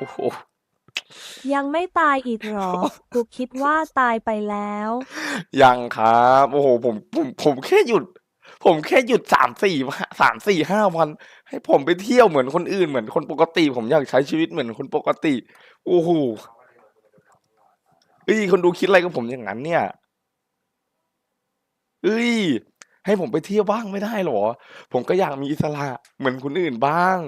โอ้โหยังไม่ตายอีกเหรอ กูคิดว่าตายไปแล้ว ยังครับ โอ้โห ผมผมผมแค่หยุด ผมแค่หยุดสามสี่สามสี่ห้าวัน ให้ผมไปเที่ยวเหมือนคนอื่นเหมือนคนปกติ ผมอยากใช้ชีวิตเหมือนคนปกติ โอ้โหเอ้ย คนดูคิดอะไรกับผมอย่างนั้น เนี่ย เอ้ย ให้ผมไปเที่ยวบ้างไม่ได้เหรอ ผมก็อยากมีอิสระเหมือนคนอื่นบ้าง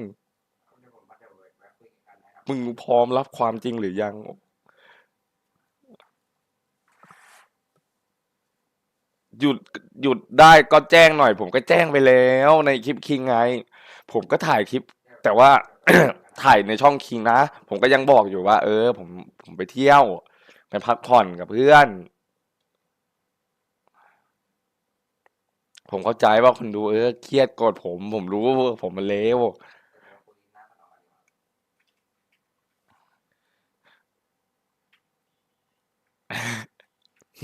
มึงพร้อมรับความจริงหรือยัง หยุดหยุดได้ก็แจ้งหน่อย ผมก็แจ้งไปแล้วในคลิปคิงไง ผมก็ถ่ายคลิป แต่ว่า ถ่ายในช่องคิงนะ ผมก็ยังบอกอยู่ว่า เออ ผมผมไปเที่ยวไปพักผ่อนกับเพื่อน ผมเข้าใจว่าคนดูเออเครียดโกรธผม ผมรู้ว่าผมมันเลว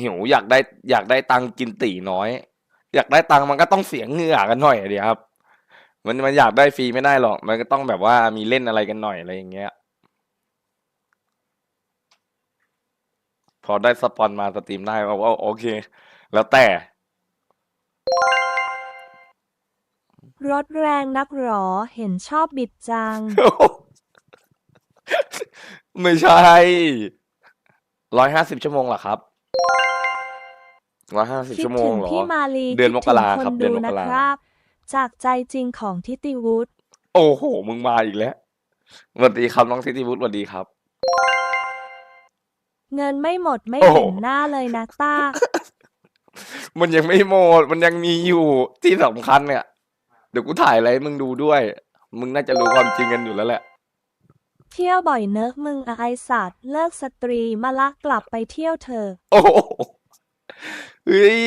หิวอยากได้อยากได้ตังค์กินตีน้อย อยากได้ตังค์มันก็ต้องเสียเหงื่อกันหน่อยอะดีครับ มันมันอยากได้ฟรีไม่ได้หรอก มันก็ต้องแบบว่ามีเล่นอะไรกันหน่อยอะไรอย่างเงี้ย พอได้สปอนมาสตรีมได้ก็ว่าโอเค แล้วแต่ รถแรงนักหรอเห็นชอบบิดจัง ไม่ใช่ร้อยห้าสิบชั่วโมงเหรอครับ ร้อยห้าสิบคิดชั่วโมถึงงเหรอ พี่มาลีเดือนคิมกราถึงครับนเดือนดูมกรานะครับ จากใจจริงของทิติวุฒิโอ้โห มึงมาอีกแล้วสวัสดีครับน้องทิติวุฒิสวัสดีครับ เงินไม่หมดไม่โอ้โหเห็นหน้าเลยนะต้า มันยังไม่หมด มันยังมีอยู่ที่สำคัญเนี่ย เดี๋ยวกูถ่ายอะไรให้มึงดูด้วย มึงน่าจะรู้ความจริงกันอยู่แล้วแหละ เที่ยวบ่อยเนิกมึงอะไอสัตว์เลิกสตรีมาละกลับไปเที่ยวเถอะ โอ้โห เฮ้ย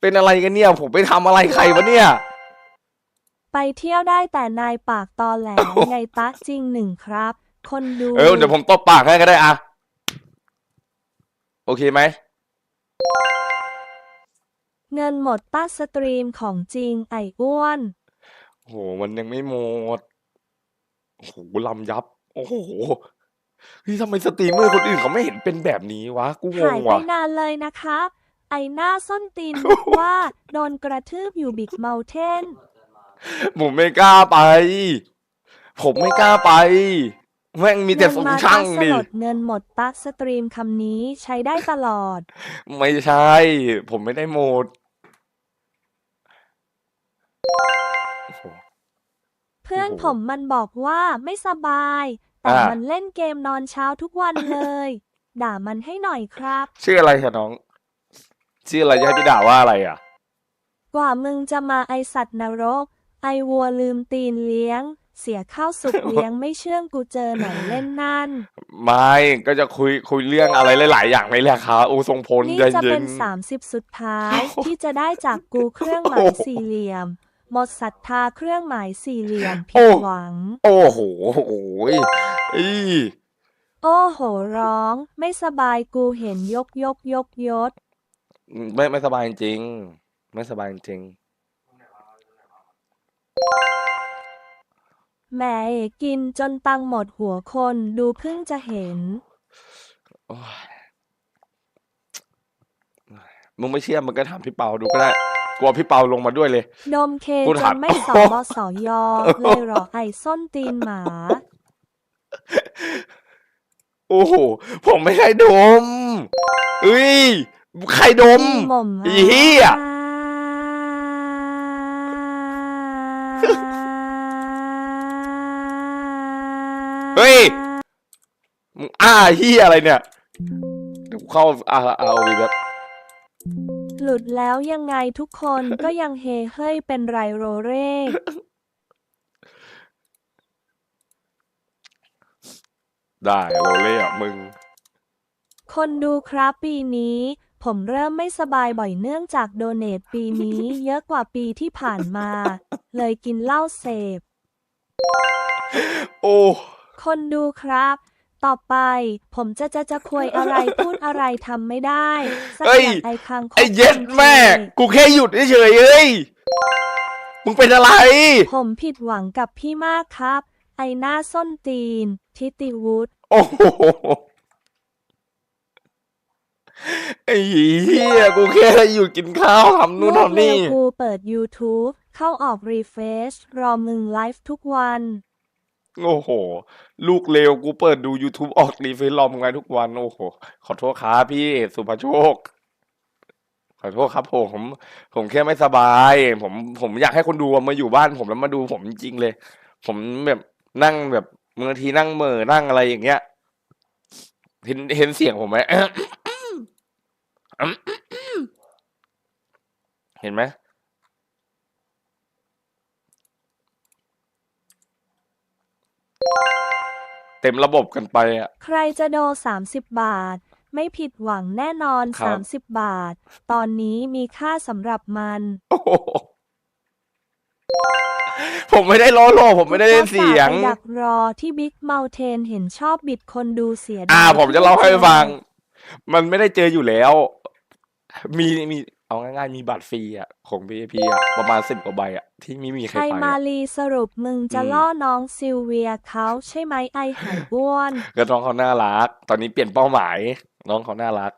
เป็นอะไรกันเนี่ย ผมไปทำอะไรใครวะเนี่ย ไปเที่ยวได้แต่นายปากตอแหลไงตะจริงหนึ่งครับ คนดูเออเดี๋ยวผมตบปากให้ก็ได้อะโอเคไหม เงินหมดต้าสตรีมของจริงไอ้อ้วนโอ้โหมันยังไม่หมด โอ้โหลำยับ โอ้โหเฮ้ยทำไมสตรีมเมอร์คนอื่นเขาไม่เห็นเป็นแบบนี้วะ กูงหางยไปว่ะ นานเลยนะครับ ไอหน้าส้นตีนบอกว่า โดนกระทืบอยู่บิ๊กเมลเทน ผมไม่กล้าไป ผมไม่กล้าไป แม่งมีแต่สงช่างเงินมาดิตาสลดเงินหมดตัสสตรีมคำนี้ใช้ได้ตลอด ไม่ใช่ ผมไม่ได้โหมดโอ้โห เพื่อนโอ้โหผมมันบอกว่าไม่สบาย แต่อ่ามั มันเล่นเกมนอนเช้าทุกวันเลย ด่ามันให้หน่อยครับ ชื่ออะไรคะน้อง ชื่ออะไรจะให้พี่ด่าว่าอะไรอะ กว่ามึงจะมาไอสัตว์นรก ไอวัวลืมตีนเลี้ยง เสียข้าวสุกเลี้ยงไม่เชื่องกูเจอไหนเล่นนั่น ไม่ก็จะคุยคุยเรื่องอะไรหลาย ๆ อย่างไม่แหละครับโอ้ทรงพลนี่ใจจะเย็เป็นนสามสิบสุดท้าย ที่จะได้จากกูเครื่องหมายสี่เหลี่ยม หมดศรัทธาเครื่องหมายสี่เหลี่ยมผิดหวัง โอ้โหโอ้ยอีโอ้โหร้อง ไม่สบายกูเห็นยกยกยกยศ ไม่ไม่สบายจริง ไม่สบายจริง แหมกินจนตังหมดหัวคนดูเพิ่งจะเห็น โอ้ยมึงไม่เชื่อมึงก็ถามพี่เปาดูก็ได้ กลัวพี่เปาลงมาด้วยเลย ดมเคกูจถามนไม่สอบสอยอเลยเหรอไอส้นตีนหมา โอ้โห ผมไม่ใครดมเอ้ย ใครดม หม่อมอีเหี้ย เฮ้ยมึงอ้าเฮียอะไรเนี่ยเดี๋ยวกูเข้าอาเอาวีแบบหลุดแล้วยังไงทุกคนก็ยังเฮเฮ้ยเป็นไรโรเร่ ได้โรเล่อะมึง คนดูครับปีนี้ ผมเริ่มไม่สบายบ่อยเนื่องจากโดเนทปีนี้เยอะกว่าปีที่ผ่านมา เลยกินเหล้าเสพ โอ้ คนดูครับ ต่อไป ผมจะจะจะคุยอะไรพูดอะไรทำไม่ได้สักเฮ้ยอย่างไอคังคบไอ้เย็ดคนแม่เทกูแค่หยุดเฉยๆเอ้ย มึงเป็นอะไร ผมผิดหวังกับพี่มากครับ ไอหน้าส้นตีน ทิติวุฒโอ้โห ไอ้เหี้ยกูแค่อยู่กินข้าวทำนู่นลูกทำเร็นี่วกูเปิด YouTube เข้าออกรีเฟซรอมึงไลฟ์ทุกวัน โอ้โห ลูกเลวกูเปิดดู YouTube ออกรีเฟซรอมึงไงทุกวัน โอ้โห ขอโทษครับพี่สุภโชค ขอโทษครับผม ผมแค่ไม่สบาย ผมผมอยากให้คนดูมาอยู่บ้าน ผมแล้วมาดูผมจริงๆเลย ผมแบบนั่งแบบบางทีนั่งเหม่อนั่งอะไรอย่างเงี้ย เห็นเห็นเสียงผมไหม เห็นไหมเต็มระบบกันไปอะ ใครจะโด30บาท ไม่ผิดหวังแน่นอนครับ30บาท ตอนนี้มีค่าสำหรับมันโอ้โหผมไม่ได้ล้อโลผมไม่ได้เล่นเสียงอุตส่าห์ไปดักรอที่บิ๊กเม t เทนเห็นชอบบิดคนดูเสียดายอ่า ผมจะเล่าให้ที่ฟัง มันไม่ได้เจออยู่แล้ว มีมีเอาง่ายๆ มีบัตรฟรีอะของ VIP อะประมาณสิบกว่าใบอะที่ไม่มีใครไทยไปมาอะ ลีสรุปมึงจะอืม ล่อน้องซิลเวียเขาใช่ไหมไอหายอ้วน ก็น้องเขาน่ารัก ตอนนี้เปลี่ยนเป้าหมาย น้องเขาน่ารัก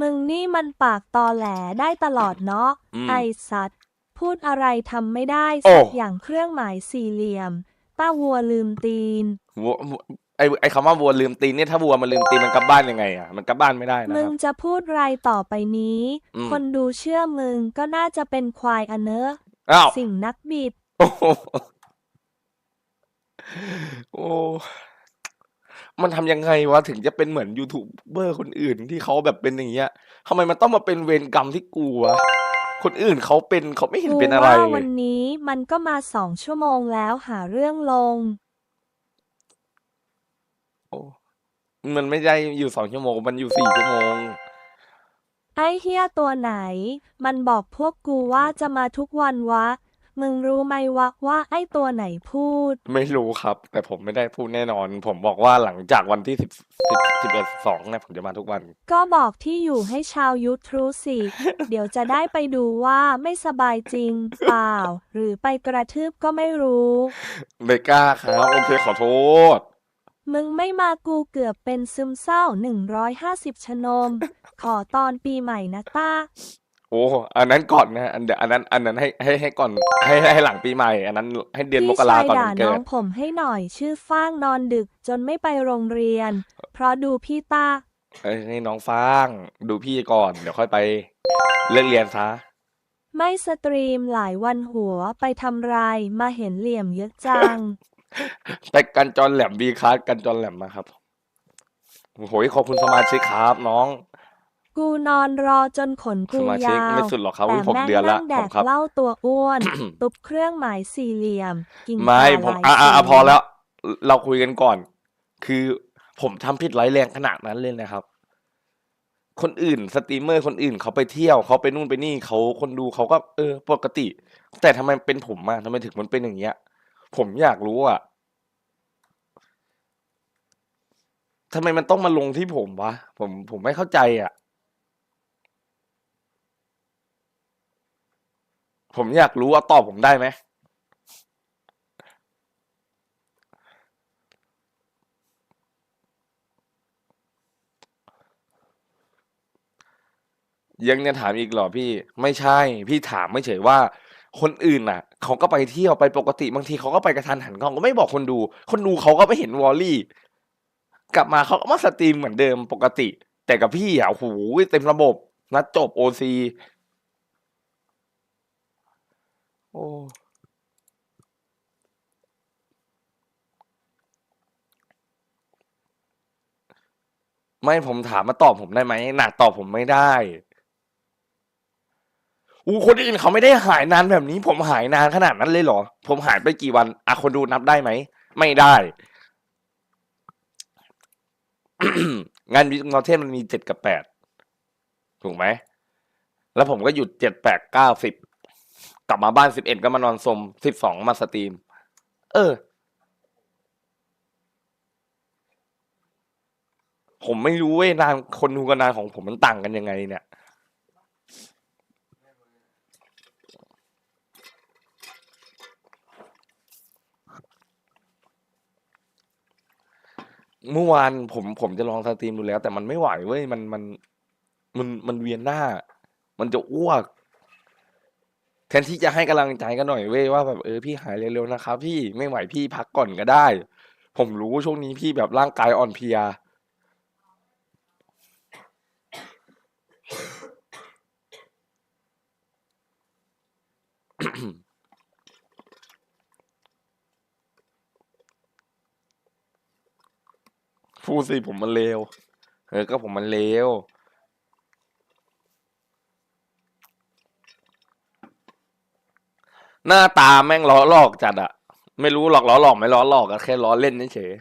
มึงนี่มันปากตอแหลได้ตลอดเนาะอืมไอสัตว์ พูดอะไรทำไม่ได้โอ้ สักอย่างเครื่องหมายสี่เหลี่ยม ต้าวัวลืมตีน วัววัว ไอไอคำว่าวัวลืมตีนเนี่ยถ้าวัวมันลืมตีนมันกลับบ้านยังไงอะมันกลับบ้านไม่ได้นะมึคงรับ จะพูดไรต่อไปนี้ อืม คนดูเชื่อมึงก็น่าจะเป็นควายอะเนอะอ้าว สิ่งนักบิด โอ้โหโอ้ มันทำยังไงวะ ถึงจะเป็นเหมือนยูทูบเบอร์คนอื่นที่เขาแบบเป็นอย่างเงี้ยทำไมมันต้องมาเป็นเวรกรรมที่กูวะ คนอื่นเขาเป็นเขาไม่เห็นกูเป็นอะไรว่าเลวัย นนี้มันก็มาสองชั่วโมงแล้วหาเรื่องลง โอ้ มันไม่ได้อยู่สองชั่วโมง มันอยู่สี่ชั่วโมง ไอ้เฮียตัวไหน มันบอกพวกกูว่าจะมาทุกวันวะ มึงรู้ไหมวะว่าไอ้ตัวไหนพูด ไม่รู้ครับ แต่ผมไม่ได้พูดแน่นอน ผมบอกว่าหลังจากวันที่สิบสิบสิบเอ็ดสองเนี่ยผมจะมาทุกวัน ก็บอกที่อยู่ให้ชาวยูทรูสิ เดี๋ยวจะได้ไปดูว่าไม่สบายจริง เปล่า หรือไปกระทืบก็ไม่รู้ ไม่กล้าครับ โอเคขอโทษ มึงไม่มากูเกือบเป็นซึมเศร้า 150 ชนม ขอตอนปีใหม่นะต้า โอ้อันนั้นก่อนนะ อันเดี๋ยวอันนั้น อันนั้นให้ให้ให้ก่อนให้ให้ให้หลังปีใหม่ อันนั้นให้เดือนมพี่กราชายก่อนด่าวันเกิน้อด งผมให้หน่อยชื่อฟ้างนอนดึกจนไม่ไปโรงเรียน เพราะดูพี่ต้าเอ้ยให้น้องฟางดูพี่ก่อนเดี๋ยวค่อยไปเลิกเรียนซะ ไม่สตรีมหลายวันหัวไปทำไรมาเห็นเหลี่ยมเยอะจัง ไปกันจอนแหลมบีคาร์กันจอนแหลมนะครับโอ้โหขอบคุณสมาชิกครับน้อง กูนอนรอจนขนสกูมาชิกยาวไม่สุดหรอกครับแต่อุ๊ยผมแม่งเดือนละนั่งแดผมกครับ เหล้าตัวอ้วน ตุบเครื่องหมายสี่เหลี่ยม กินไม่ปลาผมหลายอ่าอ่าสีพอแล้ว เราคุยกันก่อน คือผมทำผิดร้ายแรงขนาดนั้นเลยนะครับ คนอื่นสตรีมเมอร์คนอื่นเขาไปเที่ยวเขาไปนู่นไปนี่เขาคนดูเขาก็เออ ปกติ แต่ทำไมเป็นผมอะทำไมถึงมันเป็นอย่างเงี้ย ผมอยากรู้อะทำไมมันต้องมาลงที่ผมวะ ผมผมไม่เข้าใจอะผมอยากรู้ว่าตอบผมได้ไหมยังจะถามอีกเหรอพี่ ไม่ใช่ พี่ถามไม่เฉยว่า คนอื่นน่ะเขาก็ไปเที่ยวไปปกติบางทีเขาก็ไปกระทันหันเขาก็ไม่บอกคนดู คนดูเขาก็ไม่เห็นวอลลี่ กลับมาเขาก็มาสตรีมเหมือนเดิมปกติ แต่กับพี่อะโอ้โหเต็มระบบนัดจบโอซีโอ้ไม่ผมถามมาตอบผมได้ไหมหนักตอบผมไม่ได้ อู้คนอื่นเขาไม่ได้หายนานแบบนี้ ผมหายนานขนาดนั้นเลยเหรอ ผมหายไปกี่วันอะคนดูนับได้ไหม ไม่ได้ งานวิกนอเทนมันมีเจ็ดกับแปดถูกไหม แล้วผมก็หยุดเจ็ดแปดเก้าสิบกลับมาบ้านสิบเอ็ดก็มานอนสมสิบสองมาสตรีม เออ ผมไม่รู้เว้ยนานคนดูกับนานของผมมันต่างกันยังไงเนี่ย เมื่อวานผมผมจะลองสตรีมดูแล้ว แต่มันไม่ไหวเว้ยมันมันมันมันเวียนหน้า มันจะอ้วก แทนที่จะให้กำลังใจกันหน่อยเว้ยว่าแบบเออพี่หายเร็วๆนะครับพี่ไม่ไหวพี่พักก่อนก็ได้ ผมรู้ช่วงนี้พี่แบบร่างกายอ่อนเพลีย พูดสิผมมันเลวเออก็ผมมันเลวหน้าตาแม่งล้อหลอกจัดอะไม่รู้หลอกล้อหลอกไม่ล้อหลอกอะแค่ล้อเล่นเฉย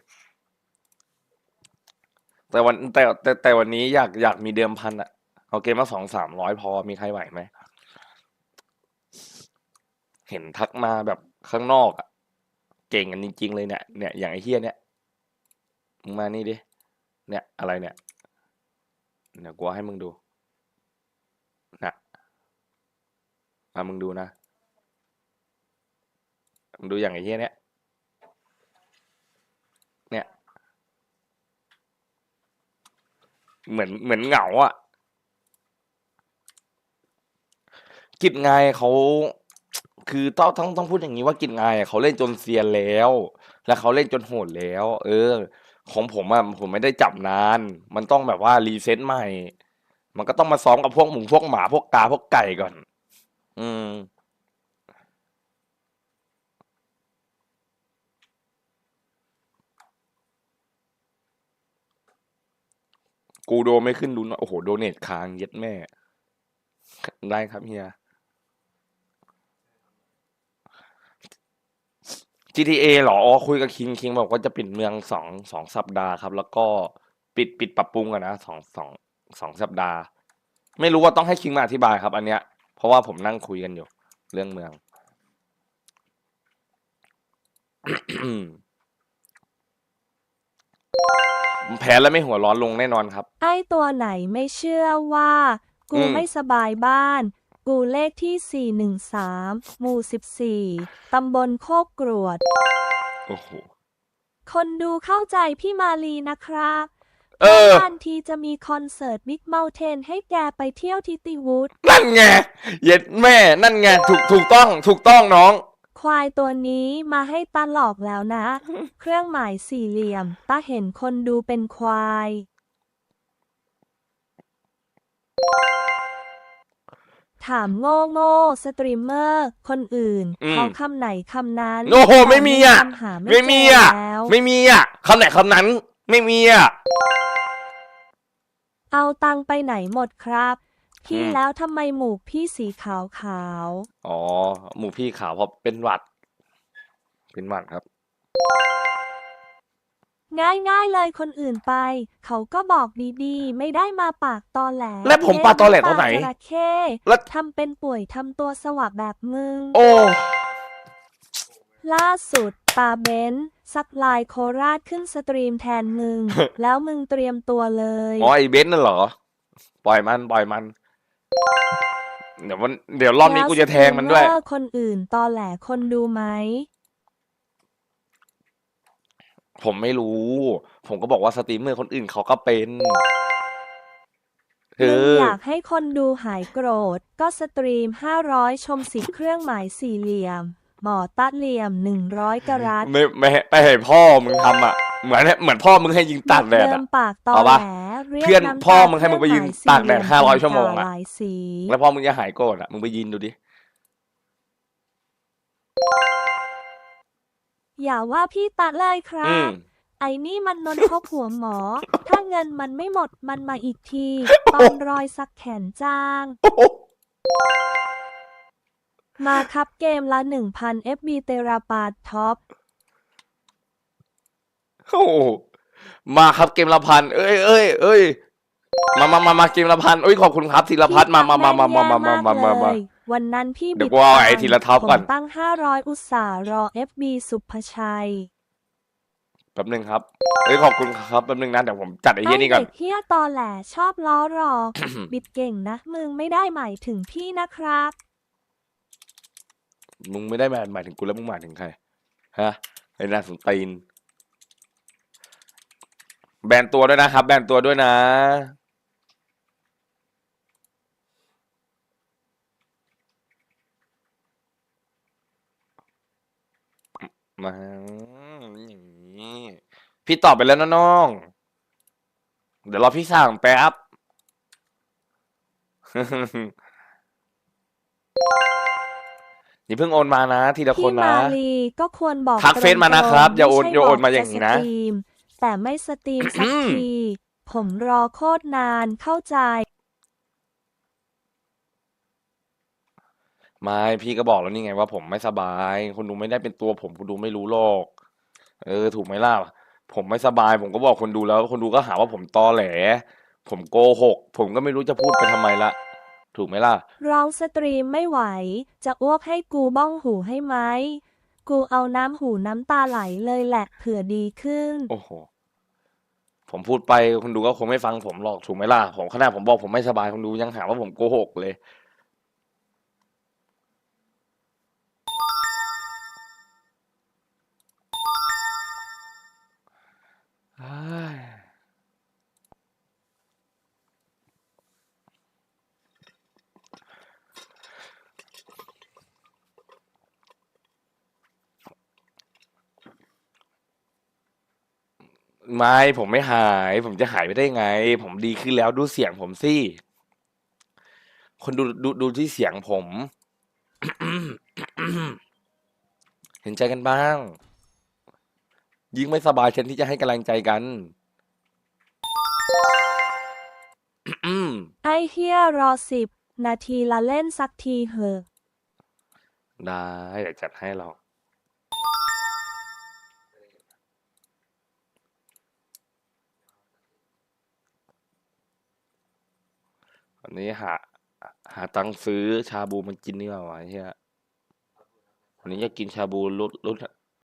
แต่วันแต่แต่แต่วันนี้อยากอยากมีเดิมพันอะเอาเกมมาสองสามร้อยพอมีใครไหวไหมเห็นทักมาแบบข้างนอกอะเก่งกันจริง ๆ เลยเนี่ยเนี่ยอย่างไอ้เฮียเนี่ย มึงมานี่ดิ เนี่ยอะไรเนี่ยเดี๋ยวกูเอาให้มึงดูนะมามึงดูนะมึงดูอย่างไอ้เหี้ยเนี่ยเนี่ยเหมือนเหมือนเหงาอะกิจงายเขาคือต้องต้องต้องพูดอย่างนี้ว่ากิจงายเขาเล่นจนเซียนแล้ว แล้วเขาเล่นจนโหดแล้ว เออ ของผมอะผมไม่ได้จับนาน มันต้องแบบว่ารีเซ็ตใหม่ มันก็ต้องมาซ้อมกับพวกหมูพวกหมาพวกกาพวกไก่ก่อน อืม กูโดไม่ขึ้นดูหน่อยโอ้โห โดเนทค้างเย็ดแม่ ได้ครับเฮีย GTA เหรอ อ๋อ คุยกับคิงคิงบอกว่าจะปิดเมืองสองสองสัปดาห์ครับ แล้วก็ปิดปิดปรับปรุงอะนะสองสองสองสัปดาห์ ไม่รู้ว่าต้องให้คิงมาอธิบายครับ อันเนี้ย เพราะว่าผมนั่งคุยกันอยู่ เรื่องเมือง แพ้แล้วไม่หัวร้อนลงแน่นอนครับ ไอ้ตัวไหนไม่เชื่อว่า กูอืม ไม่สบายบ้าน กูเลขที่ 413 หมู่ 14 ตำบลโคกกรวด โอ้โห คนดูเข้าใจพี่มาลีนะครับเออ ทันทีจะมีคอนเสิร์ตบิ๊กเม t เทนให้แกไปเที่ยวทิติวูด นั่นไงเย็ดแม่ นั่นไงถูกถูกต้อง ถูกต้องน้อง ควายตัวนี้มาให้ตาหลอกแล้วนะ เครื่องหมายสี่เหลี่ยมตาเห็นคนดูเป็นควาย ถามโง่โง่สตรีมเมอร์ คนอื่นอืม เขาคำไหนคำนั้นโอ้โห ไม่มีอะคำหาไม่มีอะเจแล้ว ไม่มีอะคำไหนคำนั้น ไม่มีอะ เอาตังไปไหนหมดครับ พี่อืม แล้วทำไมหมูกพี่สีขาวขาวอ๋อ หมูพี่ขาวเพราะเป็นหวัด เป็นหวัดครับ ง่ายง่ายๆเลยคนอื่นไป เขาก็บอกดีๆ ไม่ได้มาปากตอแหลและผมปากตอแหลตอนไหนเล่จระเข้แล้ว ทำเป็นป่วยทำตัวสวักแบบมึง โอ้ ล่าสุดตาเบนซ์ซักลายโคราชขึ้นสตรีมแทนมึง แล้วมึงเตรียมตัวเลย อ๋อไอเบนซ์น่ะเหรอ ปล่อยมันปล่อยมัน เดี๋ยวมันเดี๋ยวรอบนี้กูจะแทงมันด้วย แล้วสตรีมเมอร์คนอื่นตอแหลคนดูไหม ผมไม่รู้ ผมก็บอกว่าสตรีมเมอร์คนอื่นเขาก็เป็นเอมึงออ ยากให้คนดูหายโกรธ ก็สตรีม 500 ชมสิเครื่องหมายสี่เหลี่ยม หมอตัดเหลี่ยม 100 กะรัตไม่ไม่ให้ไม่ให้พ่อมึงทำอะ เหมือนเหมือนพ่อมึงให้ยิงตากแดดเดิอะ มปากตอเอาแหลปะเรียกเพื่อนน้ำพ่อตามึงให้มึงไปยืนเครื่อหมตากแดดสี่เหลี่ย500ชั่วโมงอะหลายสี แล้วพ่อมึงจะหายโกรธอะ มึงไปยินดูดิ อย่าว่าพี่ตัดเลยครัอืบ ม ไอ้นี่มันนนทกหัวหมอ ถ้าเงินมันไม่หมดมันมาอีกที ตอนรอยสักแขนจ้าง โอ้โหมาครับเกมละ 1,000 FB เตราปาดท็อป โอ้โหมาครับเกมละพัน เอ้ยเอ้ยเอ้ยมามามามาเกมละพันเอ้ยขอบคุณครับธีรพัฒน์มามามามามามามามามามา วันนั้นพี่เดี๋ยวบิกูเอาไอ้ตังค์ธีรท็อปก่อนผมตั้ง500อุตส่าห์รอ FB สุภชัยแป๊บนึงครับเอ้ยขอบคุณครับแป๊บนึงนะเดี๋ยวผมจัดไอ้เหี้ยนี่ก่อน เด็กเฮียตอแหลชอบล้อหรอกบิดเก่งนะ มึงไม่ได้หมายถึงพี่นะครับ มึงไม่ได้หมายหมายถึงกูแล้วมึงหมายถึงใคร ฮะไอ้นาสนตีน แบนตัวด้วยนะครับ แบนตัวด้วยนะ มาอย่างนี้ พี่ตอบไปแล้วนะน้อง เดี๋ยวรอพี่สั่งแป๊บอย่าเพิ่งโอนมานะ ทีละคพี่นมานะลีก็ควรบอกทักเฟซมานะครับตงๆอย่าโอนไม่ใช่อย่าโอนบกมาอย่างนี้จะนะสตรีมแต่ไม่สตรีมสักอืมที ผมรอโคตรนานเข้าใจ ไม่พี่ก็บอกแล้วนี่ไงว่าผมไม่สบาย คนดูไม่ได้เป็นตัวผมคนดูไม่รู้หรอกเออ ถูกไหมล่ะผมไม่สบาย ผมก็บอกคนดูแล้ว คนดูก็หาว่าผมตอแหล ผมโกหก ผมก็ไม่รู้จะพูดไปทำไมละ ถูกไหมล่ะร้องสตรีมไม่ไหว จะอ้วกให้กูบ้องหูให้ไหม กูเอาน้ำหูน้ำตาไหลเลยแหละเผื่อดีขึ้น โอ้โห ผมพูดไปคนดูก็คงไม่ฟังผมหรอกถูกไหมล่ะ ผมขนาดผมบอกผมไม่สบายคนดูยังหาว่าผมโกหกเลย ไม่ผมไม่หาย ผมจะหายไปได้ไง ผมดีขึ้นแล้วดูเสียงผมสิ คนดูดูดูที่เสียงผม เห็นใจกันบ้าง ยิ่งไม่สบายฉันที่จะให้กำลังใจกัน ไอเฮียรอสิบนาทีละเล่นสักทีเหอะ ได้เดี๋ยวจัดให้เรา วันนี้หา หาตังค์ซื้อชาบูมากินนี่ว่าวะไอ้เฮียวันนี้จะกินชาบูรสรส